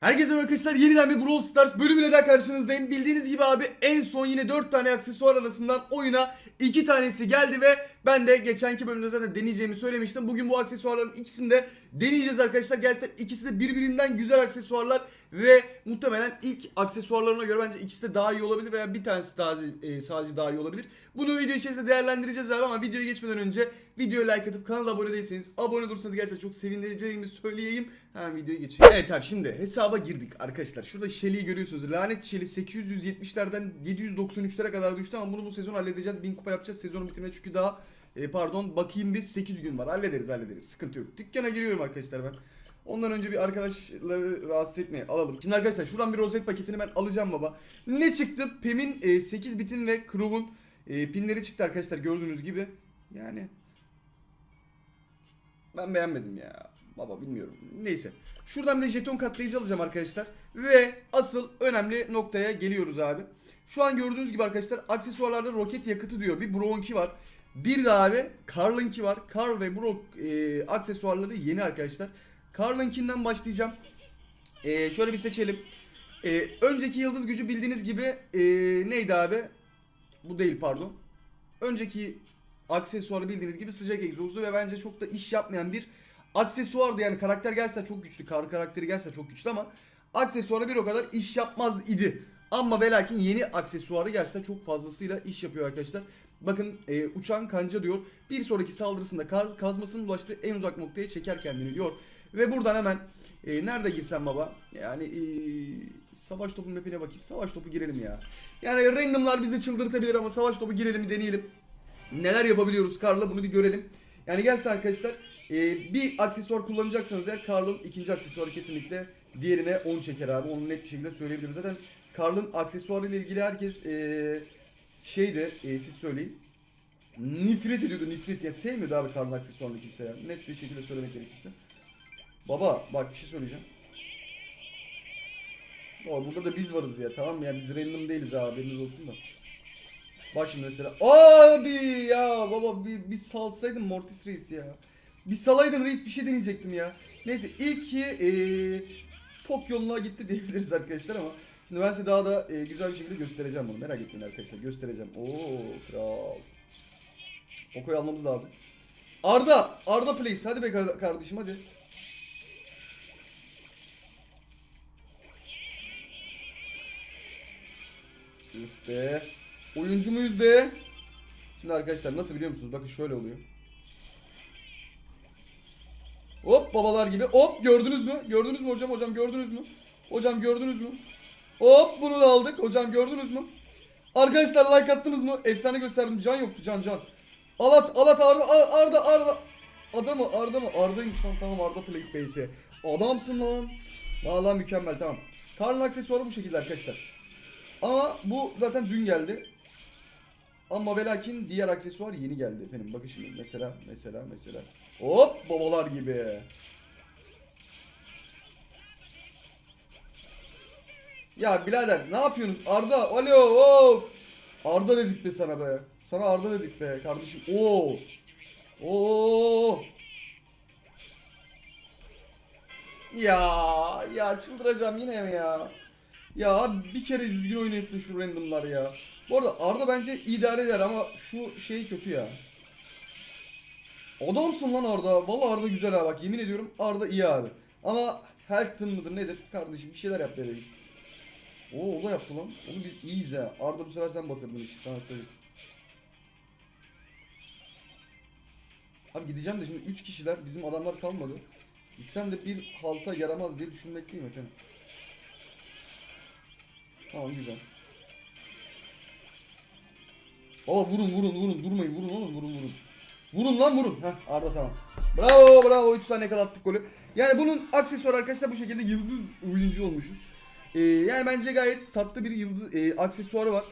Herkese arkadaşlar yeniden bir Brawl Stars bölümüne daha karşınızdayım. Bildiğiniz gibi abi en son yine 4 tane aksesuar arasından oyuna 2 tanesi geldi ve ben de geçenki bölümde zaten deneyeceğimi söylemiştim. Bugün bu aksesuarların ikisini de deneyeceğiz arkadaşlar. Gerçekten ikisi de birbirinden güzel aksesuarlar ve muhtemelen ilk aksesuarlarına göre bence ikisi de daha iyi olabilir veya bir tanesi daha e, sadece daha iyi olabilir. Bunu video içerisinde değerlendireceğiz abi ama videoya geçmeden önce videoya like atıp kanala abone değilseniz abone olursanız gerçekten çok sevindireceğimi söyleyeyim. Hemen videoya geçeyim. Evet abi şimdi hesaba girdik arkadaşlar. Şurada Shelly'yi görüyorsunuz. Lanet Shelly 870'lerden 793'lere kadar düştü ama bunu bu sezon halledeceğiz. 1000 kupa yapacağız sezonu bitirmeye çünkü daha e, pardon bakayım biz 8 gün var. Hallederiz hallederiz. Sıkıntı yok. Dükkana giriyorum arkadaşlar ben. Ondan önce bir arkadaşları rahatsız etmeye alalım. Şimdi arkadaşlar şuradan bir rozet paketini ben alacağım baba. Ne çıktı? Pem'in e, 8 bitin ve Crew'un e, pinleri çıktı arkadaşlar gördüğünüz gibi. Yani ben beğenmedim ya. Baba bilmiyorum. Neyse. Şuradan bir jeton katlayıcı alacağım arkadaşlar. Ve asıl önemli noktaya geliyoruz abi. Şu an gördüğünüz gibi arkadaşlar aksesuarlarda roket yakıtı diyor. Bir Bronki var. Bir de abi Carl'ınki var. Carl ve Brock e, aksesuarları yeni arkadaşlar. Carl'ınkinden başlayacağım. E, şöyle bir seçelim. E, önceki yıldız gücü bildiğiniz gibi e, neydi abi? Bu değil pardon. Önceki aksesuarı bildiğiniz gibi sıcak egzozlu ve bence çok da iş yapmayan bir aksesuardı. Yani karakter gerçekten çok güçlü. Kar karakteri gerçekten çok güçlü ama aksesuarı bir o kadar iş yapmaz idi. Ama ve lakin yeni aksesuarı gerçekten çok fazlasıyla iş yapıyor arkadaşlar. Bakın e, uçan kanca diyor. Bir sonraki saldırısında kar kazmasının ulaştığı en uzak noktaya çeker kendini diyor. Ve buradan hemen e, nerede girsem baba? Yani e, savaş topu mapine bakayım. Savaş topu girelim ya. Yani randomlar bizi çıldırtabilir ama savaş topu girelim deneyelim. Neler yapabiliyoruz Karl'la bunu bir görelim. Yani gerçekten arkadaşlar e, bir aksesuar kullanacaksanız eğer Karl'ın ikinci aksesuarı kesinlikle diğerine 10 çeker abi. Onu net bir şekilde söyleyebilirim. Zaten Karl'ın aksesuarı ile ilgili herkes e, şeydi e, siz söyleyin. Nefret ediyordu nefret ya sevmiyordu abi Karl'ın aksesuarını kimse ya. Net bir şekilde söylemek gerekirse. Baba bak bir şey söyleyeceğim. Baba burada da biz varız ya tamam mı ya biz random değiliz abi haberiniz olsun da. Bak şimdi mesela abi ya baba bir, bir salsaydın Mortis Reis ya. Bir salaydın Reis bir şey deneyecektim ya. Neyse ilk ki eee pop yoluna gitti diyebiliriz arkadaşlar ama şimdi ben size daha da eee, güzel bir şekilde göstereceğim bunu. Merak etmeyin arkadaşlar göstereceğim. Oo kral. Okoyu almamız lazım. Arda, Arda please. Hadi be kar- kardeşim hadi. Üf be. Oyuncu muyuz be? Şimdi arkadaşlar nasıl biliyor musunuz? Bakın şöyle oluyor. Hop babalar gibi. Hop gördünüz mü? Gördünüz mü hocam? Hocam gördünüz mü? Hocam gördünüz mü? Hop bunu da aldık. Hocam gördünüz mü? Arkadaşlar like attınız mı? Efsane gösterdim. Can yoktu can can. Alat Alat Arda Ar- Arda Arda. Arda mı? Arda mı? Arda'ymış lan tamam Arda Play Space'e. Adamsın lan. Valla mükemmel tamam. Karl aksesuarı bu şekilde arkadaşlar. Ama bu zaten dün geldi. Ama ve lakin diğer aksesuar yeni geldi efendim. Bakın şimdi mesela mesela mesela. Hop babalar gibi. Ya birader ne yapıyorsunuz? Arda alo hop. Arda dedik be sana be. Sana Arda dedik be kardeşim. Oo. Oo. Ya ya çıldıracağım yine mi ya? Ya bir kere düzgün oynasın şu randomlar ya. Bu arada Arda bence idare eder ama şu şey kötü ya. Adamsın lan Arda. Vallahi Arda güzel ha bak yemin ediyorum Arda iyi abi. Ama Helton mıdır nedir kardeşim bir şeyler yap bebeğiz. Oo o da yaptı lan. Onu biz iyiyiz ha. Arda bu sefer sen batırdın işi sana söyleyeyim. Abi gideceğim de şimdi 3 kişiler bizim adamlar kalmadı. Gitsem de bir halta yaramaz diye düşünmekteyim efendim. Tamam güzel. Baba vurun vurun vurun durmayın vurun oğlum vurun vurun. Vurun lan vurun. Heh Arda tamam. Bravo bravo 3 tane yakalattık golü. Yani bunun aksesuarı arkadaşlar bu şekilde yıldız oyuncu olmuşuz. Ee, yani bence gayet tatlı bir yıldız e, aksesuarı var.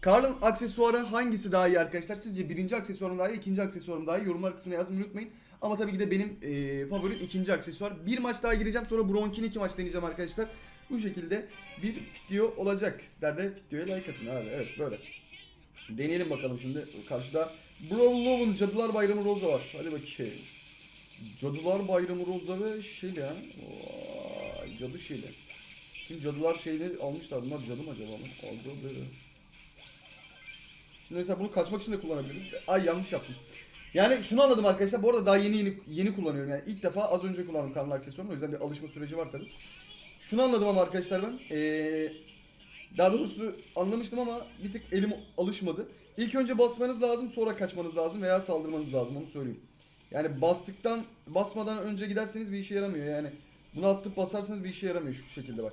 Karl'ın aksesuarı hangisi daha iyi arkadaşlar? Sizce birinci aksesuarım daha iyi, ikinci aksesuarım daha iyi? Yorumlar kısmına yazmayı unutmayın. Ama tabii ki de benim e, favorim ikinci aksesuar. Bir maç daha gireceğim sonra Bronkin iki maç deneyeceğim arkadaşlar. Bu şekilde bir video olacak. Sizler de videoya like atın abi. Evet böyle. Deneyelim bakalım şimdi. Karşıda Brawlov'un Cadılar Bayramı Roza var. Hadi bakayım. Cadılar Bayramı Roza ve ya. Vay cadı şeyle. Şimdi cadılar şeyini almışlar. Bunlar cadı mı acaba? lan? Aldı böyle. Şimdi mesela bunu kaçmak için de kullanabiliriz. Ay yanlış yaptım. Yani şunu anladım arkadaşlar. Bu arada daha yeni yeni, yeni kullanıyorum. Yani ilk defa az önce kullandım kanal aksesuarını. O yüzden bir alışma süreci var tabii. Şunu anladım ama arkadaşlar ben. Ee, daha doğrusu anlamıştım ama bir tık elim alışmadı. İlk önce basmanız lazım sonra kaçmanız lazım veya saldırmanız lazım onu söyleyeyim. Yani bastıktan basmadan önce giderseniz bir işe yaramıyor yani. Bunu atıp basarsanız bir işe yaramıyor şu şekilde bak.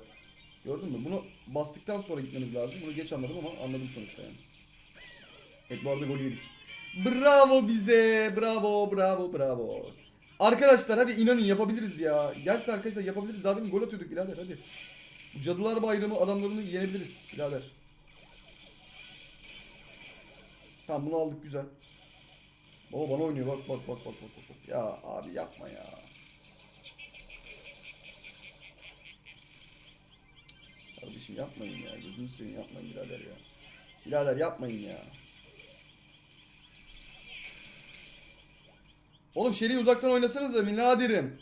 Gördün mü? Bunu bastıktan sonra gitmeniz lazım. Bunu geç anladım ama anladım sonuçta yani. Evet bu arada golü yedik. Bravo bize. Bravo bravo bravo. Arkadaşlar hadi inanın yapabiliriz ya. Gerçekten arkadaşlar yapabiliriz. Zaten gol atıyorduk birader hadi. Cadılar Bayramı adamlarını yenebiliriz birader. Tamam bunu aldık güzel. Baba bana oynuyor bak bak bak bak bak bak. Ya abi yapma ya. Kardeşim yapmayın ya. Gözünü seveyim yapmayın birader ya. Birader yapmayın ya. Oğlum Şeri'yi uzaktan oynasanız da nadirim.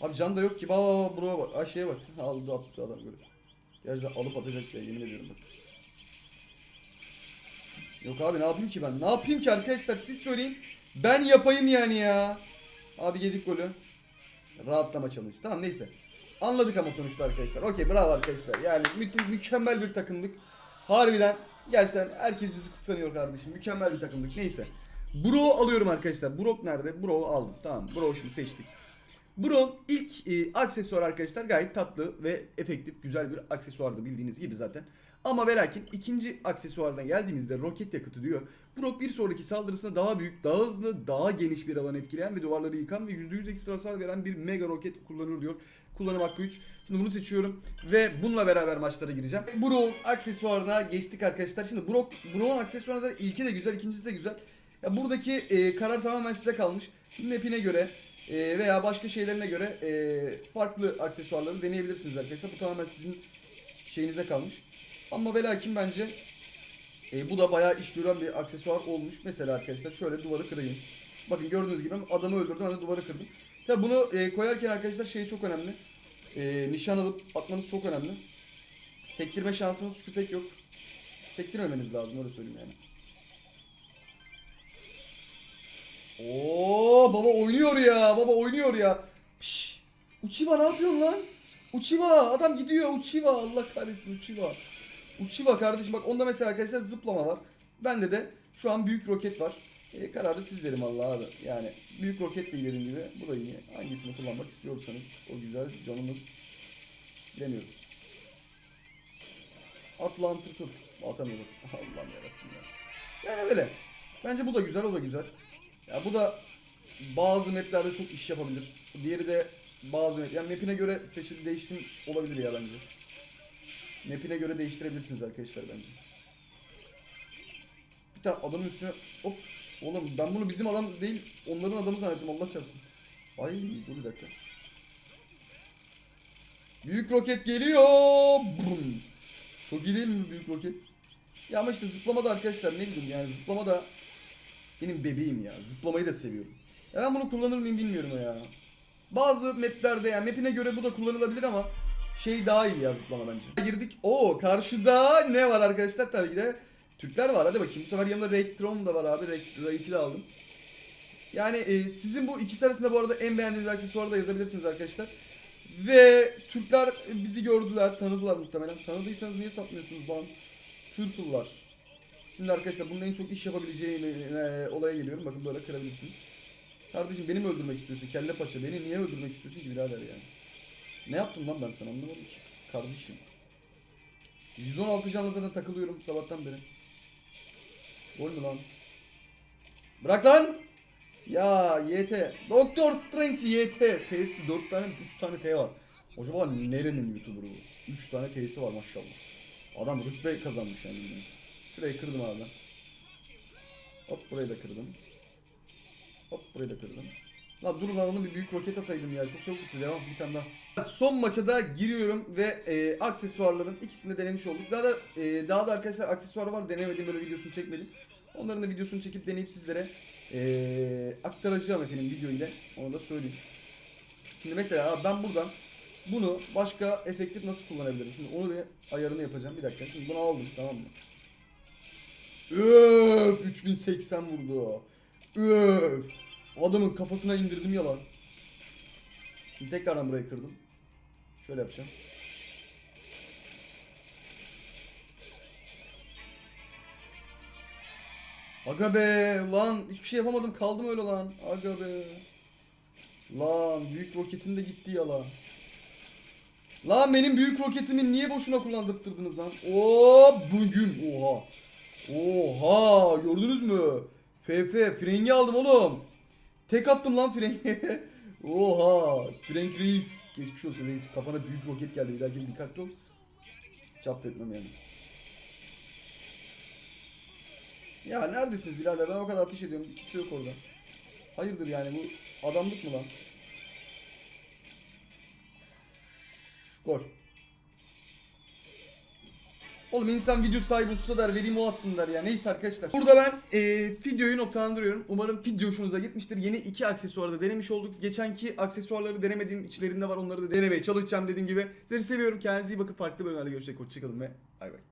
Abi can da yok ki. Bak buraya bak. Ay şeye bak. Aldı attı adam böyle. Gerçekten alıp atacak ya yemin ediyorum bak. Yok abi ne yapayım ki ben? Ne yapayım ki arkadaşlar siz söyleyin. Ben yapayım yani ya. Abi yedik golü. Rahatlama challenge. Tamam neyse. Anladık ama sonuçta arkadaşlar. Okey bravo arkadaşlar. Yani mü- mükemmel bir takımdık. Harbiden gerçekten herkes bizi kıskanıyor kardeşim. Mükemmel bir takımdık. Neyse. Bro alıyorum arkadaşlar. Brock nerede? Bro aldım. Tamam. Bro şimdi seçtik. Bro ilk e, aksesuar arkadaşlar gayet tatlı ve efektif güzel bir aksesuardı bildiğiniz gibi zaten. Ama ve ikinci aksesuarına geldiğimizde roket yakıtı diyor. Brock bir sonraki saldırısında daha büyük, daha hızlı, daha geniş bir alan etkileyen ve duvarları yıkan ve %100 ekstra hasar veren bir mega roket kullanır diyor. Kullanım hakkı 3. Şimdi bunu seçiyorum ve bununla beraber maçlara gireceğim. Brock'un aksesuarına geçtik arkadaşlar. Şimdi Brock, Brock'un aksesuarına zaten ilki de güzel, ikincisi de güzel. Ya buradaki e, karar tamamen size kalmış. Map'ine göre e, veya başka şeylerine göre e, farklı aksesuarları deneyebilirsiniz arkadaşlar. Bu tamamen sizin şeyinize kalmış. Ama ve lakin bence e, bu da bayağı iş gören bir aksesuar olmuş. Mesela arkadaşlar şöyle duvarı kırayım. Bakın gördüğünüz gibi adamı öldürdüm sonra duvarı kırdım. Ya bunu e, koyarken arkadaşlar şey çok önemli. E, nişan alıp atmanız çok önemli. Sektirme şansınız çünkü pek yok. Sektirmemeniz lazım öyle söyleyeyim yani. Oo baba oynuyor ya. Baba oynuyor ya. Piş. Uchiwa ne yapıyorsun lan? Uchiwa adam gidiyor Uchiwa Allah kahretsin Uchiwa. Uchiwa kardeşim bak onda mesela arkadaşlar zıplama var. Bende de şu an büyük roket var. E, kararı siz verin Allah abi. Yani büyük roket de gibi. Bu da iyi. Hangisini kullanmak istiyorsanız o güzel canımız bilemiyorum. Atlan tırtıl. Atamıyorum. Allah'ım yarabbim ya. Yani öyle. Bence bu da güzel o da güzel. Ya bu da bazı maplerde çok iş yapabilir. Diğeri de bazı map. Yani mapine göre seçim değiştim olabilir ya bence. Mapine göre değiştirebilirsiniz arkadaşlar bence. Bir tane adamın üstüne hop oğlum ben bunu bizim adam değil onların adamı zannettim Allah çarpsın. Ay dur bir dakika. Büyük roket geliyor. Bum. Çok iyi değil mi büyük roket? Ya ama işte zıplama da arkadaşlar ne bileyim yani zıplama da benim bebeğim ya. Zıplamayı da seviyorum. Ya ben bunu kullanır mıyım bilmiyorum ya. Bazı maplerde yani mapine göre bu da kullanılabilir ama şey daha iyi ya zıplama bence. Girdik. Oo karşıda ne var arkadaşlar tabii ki de Türkler var. Hadi bakayım bu sefer yanımda Raytron da var abi. Rayt'i de aldım. Yani e, sizin bu ikisi arasında bu arada en beğendiğiniz aksesuarı da yazabilirsiniz arkadaşlar. Ve Türkler bizi gördüler, tanıdılar muhtemelen. Tanıdıysanız niye satmıyorsunuz lan? Tırtıllar. Şimdi arkadaşlar bunun en çok iş yapabileceği e, olaya geliyorum. Bakın böyle kırabilirsiniz. Kardeşim beni mi öldürmek istiyorsun? Kelle paça. Beni niye öldürmek istiyorsun ki birader yani? Ne yaptım lan ben sana anlamadım ki. Kardeşim. 116 canla zaten takılıyorum sabahtan beri. Gol mü lan? Bırak lan! Ya YT. Doktor Strange YT. T'si 4 tane 3 tane T var. Acaba nerenin YouTuber'ı bu? 3 tane T'si var maşallah. Adam rütbe kazanmış yani. Şurayı kırdım abi. Hop burayı da kırdım. Hop burayı da kırdım. Lan dur lan onu bir büyük roket ataydım ya. Çok çabuk bitti. Devam bir tane daha. Son maça da giriyorum ve e, aksesuarların ikisini de denemiş olduk. Daha da e, daha da arkadaşlar aksesuar var denemediğim böyle videosunu çekmedim. Onların da videosunu çekip deneyip sizlere e, aktaracağım efendim video ile. Onu da söyleyeyim. Şimdi mesela ben buradan bunu başka efektif nasıl kullanabilirim? Şimdi onu bir ayarını yapacağım. Bir dakika. Şimdi bunu aldım tamam mı? Öf 3080 vurdu. Öf. Adamın kafasına indirdim yalan. Şimdi tekrardan burayı kırdım. Şöyle yapacağım. Aga be lan hiçbir şey yapamadım kaldım öyle lan. Aga be. Lan büyük roketim de gitti ya lan. Lan benim büyük roketimi niye boşuna kullandırttırdınız lan? Oo bugün oha. Oha gördünüz mü? FF frengi aldım oğlum. Tek attım lan frengi. oha. Frank Reis. Geçmiş olsun reis. Kafana büyük roket geldi. Bir dahaki dikkatli ol. Çap etmem yani. Ya neredesiniz birader? Ben o kadar ateş ediyorum. Kimse yok orada. Hayırdır yani bu adamlık mı lan? Gol. Oğlum insan video sahibi usta der, vereyim o atsın der ya. Neyse arkadaşlar. Burada ben e, videoyu noktalandırıyorum. Umarım video hoşunuza gitmiştir. Yeni iki aksesuarı da denemiş olduk. Geçenki aksesuarları denemediğim içlerinde var. Onları da denemeye çalışacağım dediğim gibi. Sizleri seviyorum. Kendinize iyi bakın. Farklı bölümlerde görüşecek. Hoşçakalın ve bay bay.